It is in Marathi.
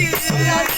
गणपती